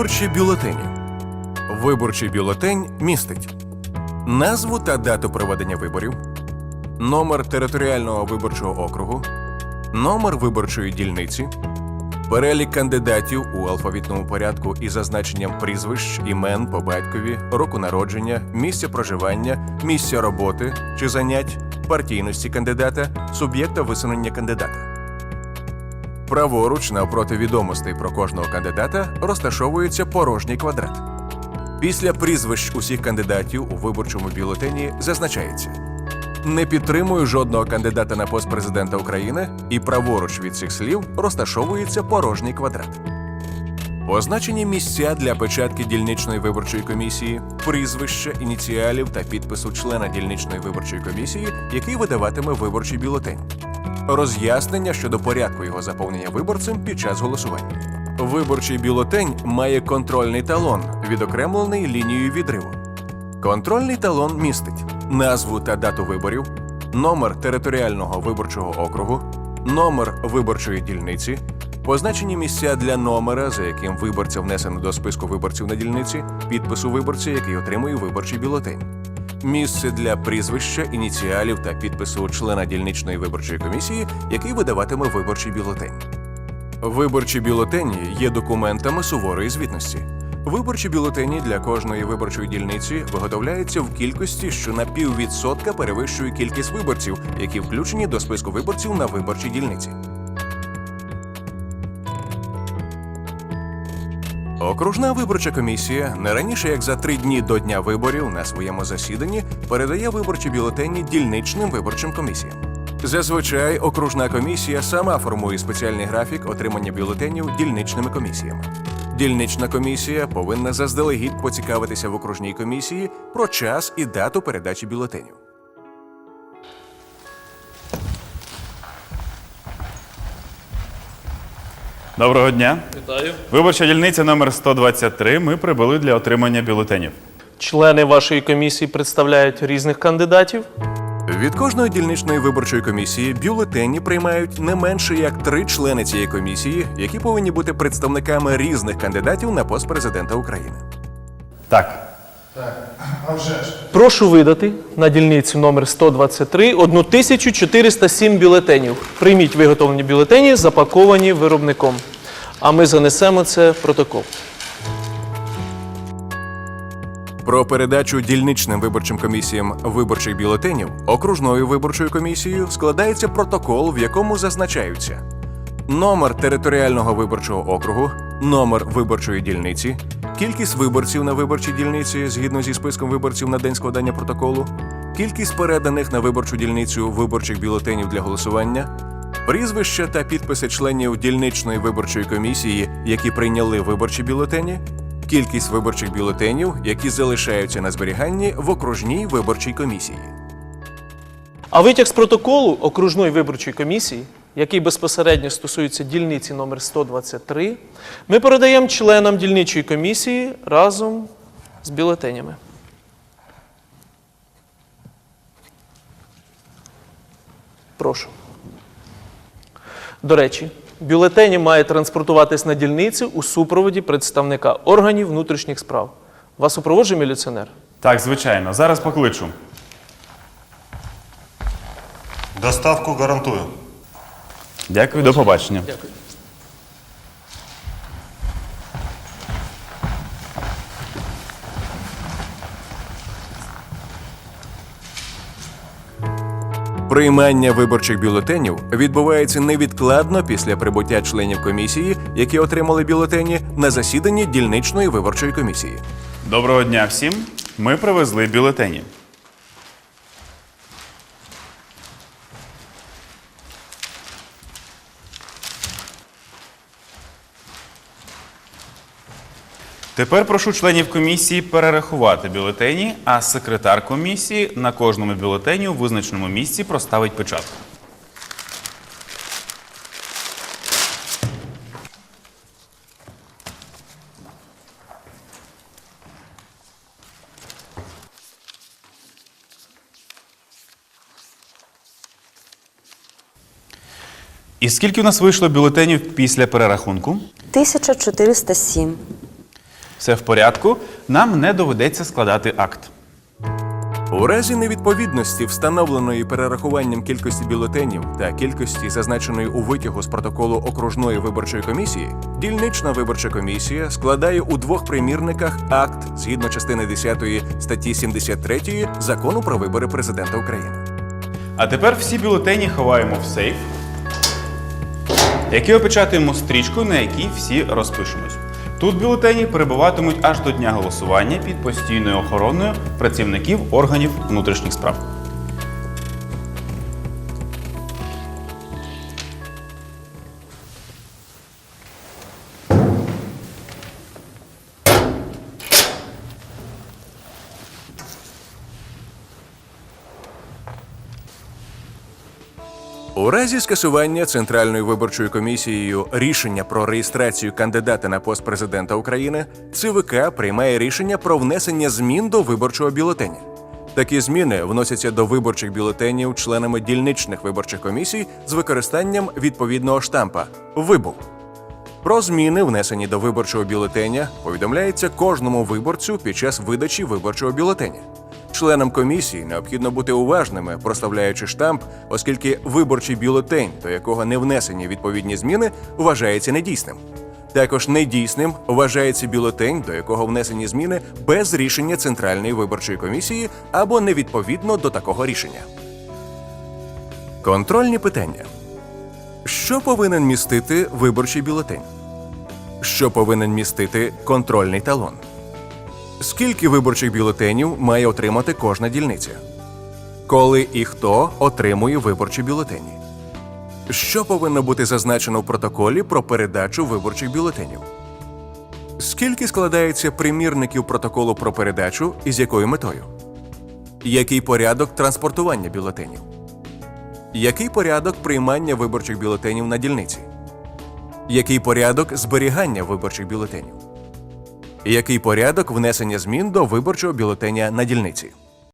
Виборчі бюлетені. Виборчий бюлетень містить назву та дату проведення виборів, номер територіального виборчого округу, номер виборчої дільниці, перелік кандидатів у алфавітному порядку із зазначенням прізвищ, імен по батькові, року народження, місця проживання, місця роботи чи занять, партійності кандидата, суб'єкта висунення кандидата. Праворуч навпроти відомостей про кожного кандидата розташовується порожній квадрат. Після прізвищ усіх кандидатів у виборчому бюлетені зазначається: не підтримую жодного кандидата на пост президента України, і праворуч від цих слів розташовується порожній квадрат. Позначені місця для печатки дільничної виборчої комісії, прізвища, ініціалів та підпису члена дільничної виборчої комісії, який видаватиме виборчий бюлетень. Роз'яснення щодо порядку його заповнення виборцем під час голосування. Виборчий бюлетень має контрольний талон, відокремлений лінією відриву. Контрольний талон містить назву та дату виборів, номер територіального виборчого округу, номер виборчої дільниці, позначені місця для номера, за яким виборця внесено до списку виборців на дільниці, підпису виборця, який отримує виборчий бюлетень. Місце для прізвища, ініціалів та підпису члена дільничної виборчої комісії, який видаватиме виборчий бюлетень. Виборчі бюлетені є документами суворої звітності. Виборчі бюлетені для кожної виборчої дільниці виготовляються в кількості, що на піввідсотка перевищує кількість виборців, які включені до списку виборців на виборчій дільниці. Окружна виборча комісія не раніше як за три дні до дня виборів на своєму засіданні передає виборчі бюлетені дільничним виборчим комісіям. Зазвичай окружна комісія сама формує спеціальний графік отримання бюлетенів дільничними комісіями. Дільнична комісія повинна заздалегідь поцікавитися в окружній комісії про час і дату передачі бюлетенів. Доброго дня. Вітаю. Виборча дільниця номер 123. Ми прибули для отримання бюлетенів. Члени вашої комісії представляють різних кандидатів. Від кожної дільничної виборчої комісії бюлетені приймають не менше як три члени цієї комісії, які повинні бути представниками різних кандидатів на пост президента України. Так. Прошу видати на дільницю номер 123 1407 бюлетенів. Прийміть виготовлені бюлетені, запаковані виробником. А ми занесемо це в протокол. Про передачу дільничним виборчим комісіям виборчих бюлетенів окружною виборчою комісією складається протокол, в якому зазначаються номер територіального виборчого округу, номер виборчої дільниці, кількість виборців на виборчій дільниці згідно зі списком виборців на день складання протоколу, кількість переданих на виборчу дільницю виборчих бюлетенів для голосування, прізвища та підписи членів дільничної виборчої комісії, які прийняли виборчі бюлетені, кількість виборчих бюлетенів, які залишаються на зберіганні в окружній виборчій комісії. А витяг з протоколу окружної виборчої комісії, який безпосередньо стосується дільниці номер 123, ми передаємо членам дільничої комісії разом з бюлетенями. Прошу. До речі, бюлетені мають транспортуватись на дільницю у супроводі представника органів внутрішніх справ. Вас супроводжує міліціонер? Так, звичайно. Зараз покличу. Доставку гарантую. Дякую, до побачення. Дякую. Приймання виборчих бюлетенів відбувається невідкладно після прибуття членів комісії, які отримали бюлетені на засіданні дільничної виборчої комісії. Доброго дня всім. Ми привезли бюлетені. Тепер прошу членів комісії перерахувати бюлетені, а секретар комісії на кожному бюлетені у визначеному місці проставить печатку. І скільки у нас вийшло бюлетенів після перерахунку? 1407. Все в порядку, нам не доведеться складати акт. У разі невідповідності, встановленої перерахуванням кількості бюлетенів та кількості, зазначеної у витягу з протоколу окружної виборчої комісії, дільнична виборча комісія складає у двох примірниках акт згідно частини 10 статті 73 закону про вибори президента України. А тепер всі бюлетені ховаємо в сейф, який опечатуємо стрічкою, на якій всі розпишемось. Тут бюлетені перебуватимуть аж до дня голосування під постійною охороною працівників органів внутрішніх справ. У разі скасування Центральною виборчою комісією рішення про реєстрацію кандидата на пост президента України, ЦВК приймає рішення про внесення змін до виборчого бюлетеня. Такі зміни вносяться до виборчих бюлетенів членами дільничних виборчих комісій з використанням відповідного штампа ВИБУ. Про зміни, внесені до виборчого бюлетеня, повідомляється кожному виборцю під час видачі виборчого бюлетеня. Членам комісії необхідно бути уважними, проставляючи штамп, оскільки виборчий бюлетень, до якого не внесені відповідні зміни, вважається недійсним. Також недійсним вважається бюлетень, до якого внесені зміни без рішення Центральної виборчої комісії або невідповідно до такого рішення. Контрольні питання. Що повинен містити виборчий бюлетень? Що повинен містити контрольний талон? Скільки виборчих бюлетенів має отримати кожна дільниця? Коли і хто отримує виборчі бюлетені? Що повинно бути зазначено в протоколі про передачу виборчих бюлетенів? Скільки складається примірників протоколу про передачу і з якою метою? Який порядок транспортування бюлетенів? Який порядок приймання виборчих бюлетенів на дільниці? Який порядок зберігання виборчих бюлетенів? Який порядок внесення змін до виборчого бюлетеня на дільниці?